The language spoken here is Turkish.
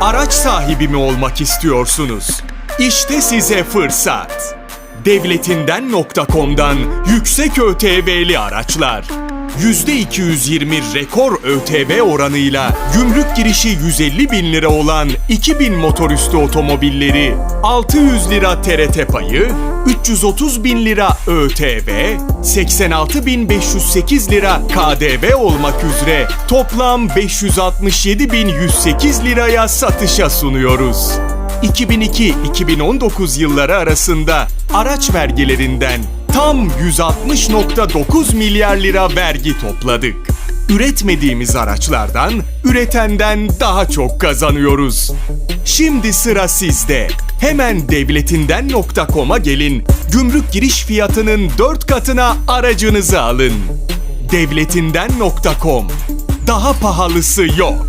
Araç sahibi mi olmak istiyorsunuz? İşte size fırsat. Devletinden.com'dan yüksek ÖTV'li araçlar. %220 rekor ÖTV oranıyla gümrük girişi 150 bin lira olan 2000 motorüstü otomobilleri, 600 lira TRT payı, 330 bin lira ÖTV, 86.508 lira KDV olmak üzere toplam 567.108 liraya satışa sunuyoruz. 2002-2019 yılları arasında araç vergilerinden tam 160.9 milyar lira vergi topladık. Üretmediğimiz araçlardan, üretenden daha çok kazanıyoruz. Şimdi sıra sizde. Hemen devletinden.com'a gelin. Gümrük giriş fiyatının 4 katına aracınızı alın. Devletinden.com. Daha pahalısı yok.